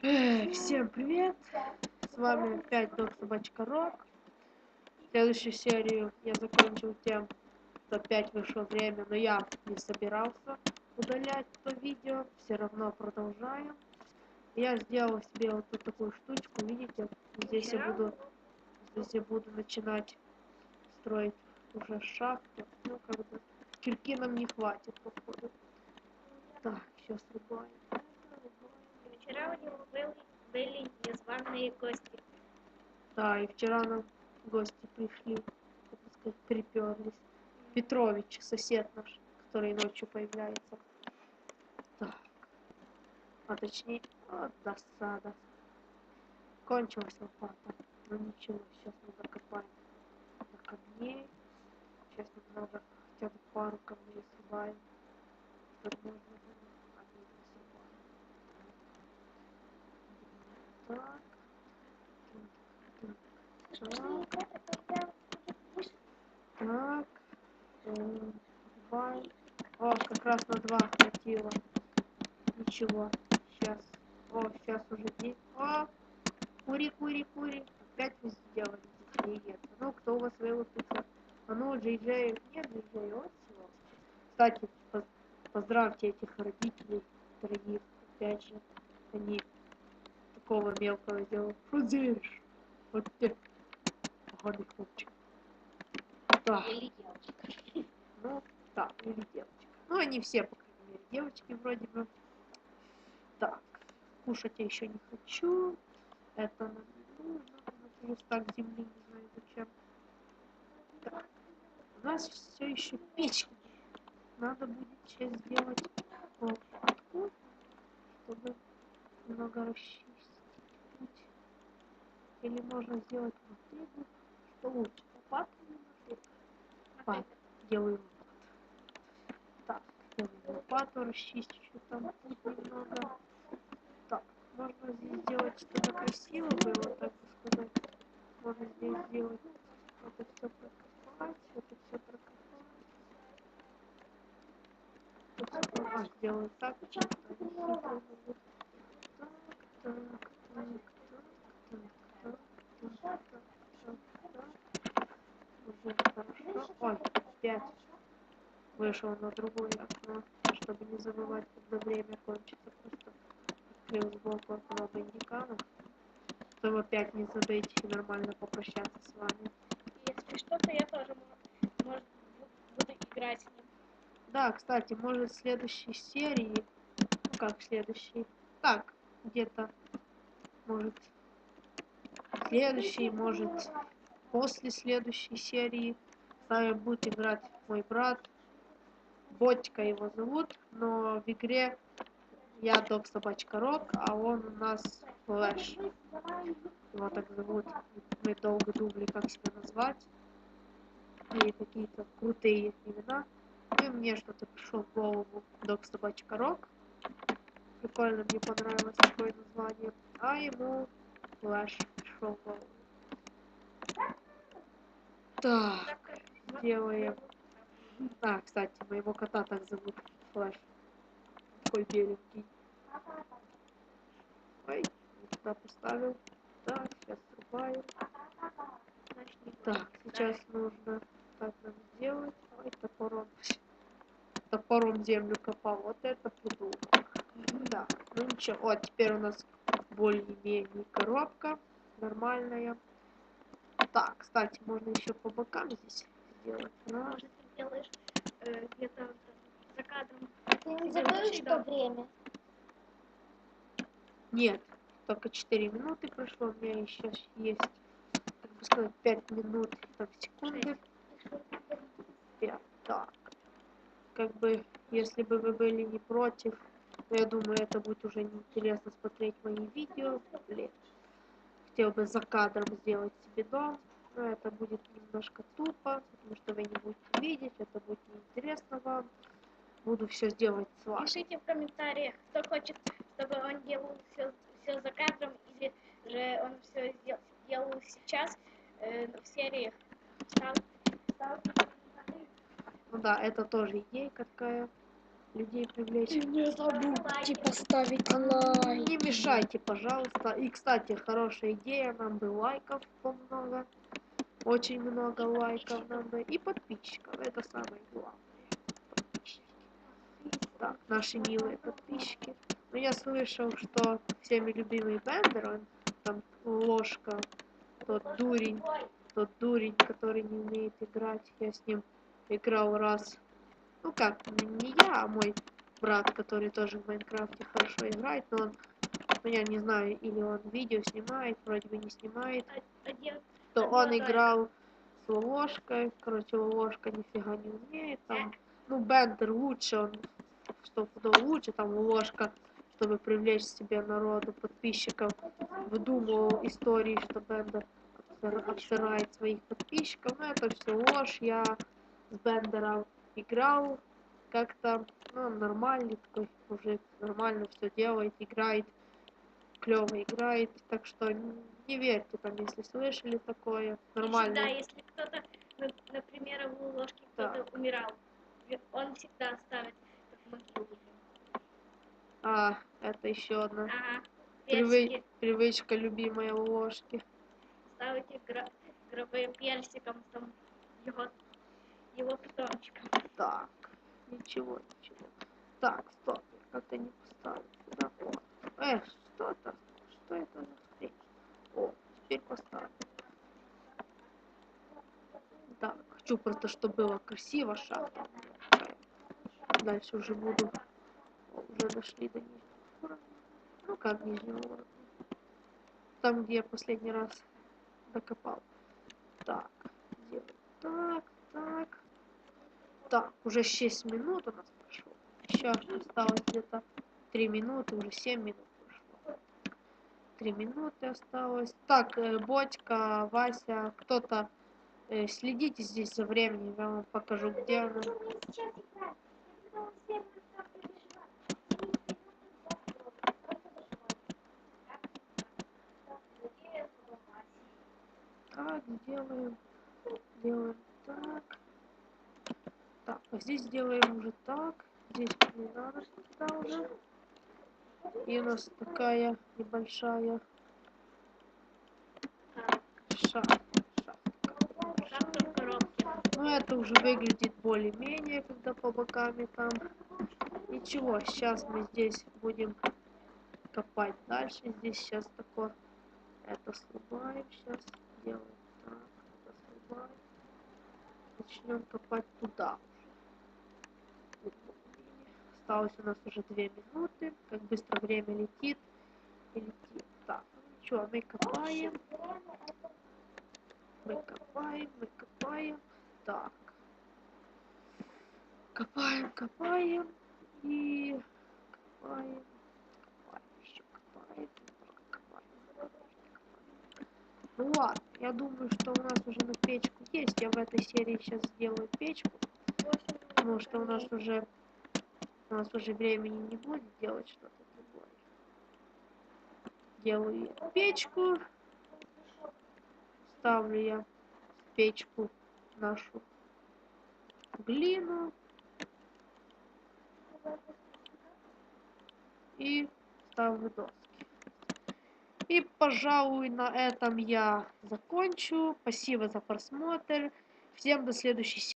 Всем привет! С вами опять Док Собачка Рок. Следующую серию я закончил тем, что опять вышло время, но я не собирался удалять то видео. Все равно продолжаем. Я сделал себе вот такую штучку, видите? Здесь я буду, здесь я буду начинать строить уже шахту. Ну, как бы, кирки нам не хватит, походу. Так, сейчас рубаем. Вчера у него был, были незваные гости. Да, и вчера нам гости пришли, так сказать, приперлись. Петрович, сосед наш, который ночью появляется. Так. А точнее, вот досада. Кончилась лопата. Ну ничего, сейчас мы закопаем до камней. Сейчас немного, хотя бы пару камней срубаем. Возможно, они не срубаем. Так. Так. Так. Два. О, как раз на два хватило. Ничего. Сейчас. О, сейчас уже день. О! Кури, кури, кури. Опять вы сделали здесь яйца. Ну, кто у вас вылупится? А ну, Джей Джей. Нет, Джей Джей, вот всего. Кстати, поз- поздравьте этих родителей, дорогих. Опять же, они такого мелкого сделали. Что делаешь? Вот ты. Поганый хлопчик. Так. Или девочка. Ну, да, или девочка. Ну, они все, по крайней мере, девочки вроде бы. Так, кушать я еще не хочу. Это нам не нужно. У нас стак земли, не знаю зачем. Так, у нас все еще печка. Надо будет сейчас сделать лопатку, чтобы немного путь. Или можно сделать мотыгу. Что лучше, лопату или мотыгу? Лопату. Делаю лопату. Так, делаю лопату, расчищу там путь немного. Так, можно здесь сделать, чтобы красиво было, так бы сказать. Можно здесь сделать это все прокопать, это все прокопать. Про- а, сделаю так, что вышел на другое окно, чтобы не забывать, когда время кончится. Просто открыл сбоку окно бандикана, чтобы опять не забыть и нормально попрощаться с вами. Если что, то я тоже мо- может, бу- буду играть с ним. Да, кстати, может в следующей серии, ну как в следующей, так, где-то, может, следующей, может, после следующей серии с нами будет играть мой брат, Ботька его зовут, но в игре я Док Собачка Рок, а он у нас Флэш. Его так зовут. Мы долго думали, как себя назвать. И какие-то крутые имена. И мне что-то пришло в голову Док Собачка Рок. Прикольно, мне понравилось такое название. А ему Флэш пришел в голову. Так, делаем. А, кстати, моего кота так зовут. Флэш. Такой беленький. Ой, туда поставил. Так, сейчас срубаю. Так, сейчас нужно так нам сделать. Ой, топором. Топором землю копал. Вот это придумал. Да, ну ничего. Вот, теперь у нас более-менее коробка. Нормальная. Так, кстати, можно еще по бокам здесь сделать. Раз, делаешь э, где-то за кадром. Ты не забыл, что время? Нет, только 4 минуты прошло, у меня еще есть, как бы сказать, 5 минут, там, секунды. 5, так. Как бы, если бы вы были не против, я думаю, это будет уже неинтересно смотреть мои видео. Блин. Хотел бы за кадром сделать себе дом, но это будет немножко тупо, потому что вы не будете видеть, это будет неинтересно вам. Буду все сделать с вами. Пишите в комментариях, кто хочет, чтобы он делал все, все за кадром, или же он все делал сейчас э, в сериях. Став- ставьте комментарии. Ну да, это тоже идейка такая. людей привлечь. Не забудьте поставить лайк. Не мешайте, пожалуйста. И, кстати, хорошая идея, нам бы лайков много. Очень много лайков бы. И подписчиков. Это самое главное. Так, наши милые подписчики. Но я слышал, что всеми любимый Бендер, он там ложка, тот дурень, тот дурень, который не умеет играть. Я с ним играл раз. Ну как, не я, а мой брат, который тоже в Майнкрафте хорошо играет, но он, ну я не знаю, или он видео снимает, вроде бы не снимает, Один то он играл с Лолошкой, короче, Лолошка нифига не умеет, там, ну, Бендер лучше, он стопудово лучше, там Лолошка, чтобы привлечь себе народу, подписчиков, выдумывал истории, что Бендер обсира- обсирает своих подписчиков, но это все ложь, я с Бендером играл, как-то, ну, нормальный такой мужик, нормально все делает, играет, клево играет, так что не верьте там, если слышали такое, нормально. Всегда, если кто-то, на- например, в ложке кто-то Так. умирал, он всегда ставит как могилу. А, это еще одна Ага. привы- привычка любимая у ложки. Ставите гро- гробы персиком, там его, его питомчиком. Так, ничего, ничего. Так, стоп, как-то не поставил сюда. О, эх, что это? Что это за теперь поставлю. Так, хочу просто, чтобы было красиво такая. Дальше уже буду. Уже дошли до нижнего уровня. Ну как нижнего уровня? Там, где я последний раз докопал. Так, делаем так, так. Так, уже 6 минут у нас прошло. Еще осталось где-то 3 минуты, уже 7 минут. 3 минуты осталось. Так, э, Бодька, Вася, кто-то э, следите здесь за временем, я вам покажу, где она. Так, делаем, делаем так. Так, а здесь делаем уже так. Здесь не надо туда уже. И у нас такая небольшая шахта. Ну, это уже выглядит более-менее, когда по боками там. Ничего, сейчас мы здесь будем копать дальше. Здесь сейчас такое, это срубаем, сейчас делаем так, это срубаем. Начнем копать туда. Осталось у нас уже две минуты. Как быстро время летит. Летит. Так, ну ничего, мы копаем. Мы копаем, мы копаем. Так. Копаем, копаем. И копаем. Копаем, еще копаем. Ну ладно, я думаю, что у нас уже на печку есть. Я в этой серии сейчас сделаю печку. Потому что у нас уже у нас уже времени не будет делать что-то другое. Делаю печку. Ставлю я в печку нашу глину. И ставлю доски. И, пожалуй, на этом я закончу. Спасибо за просмотр. Всем до следующей серии.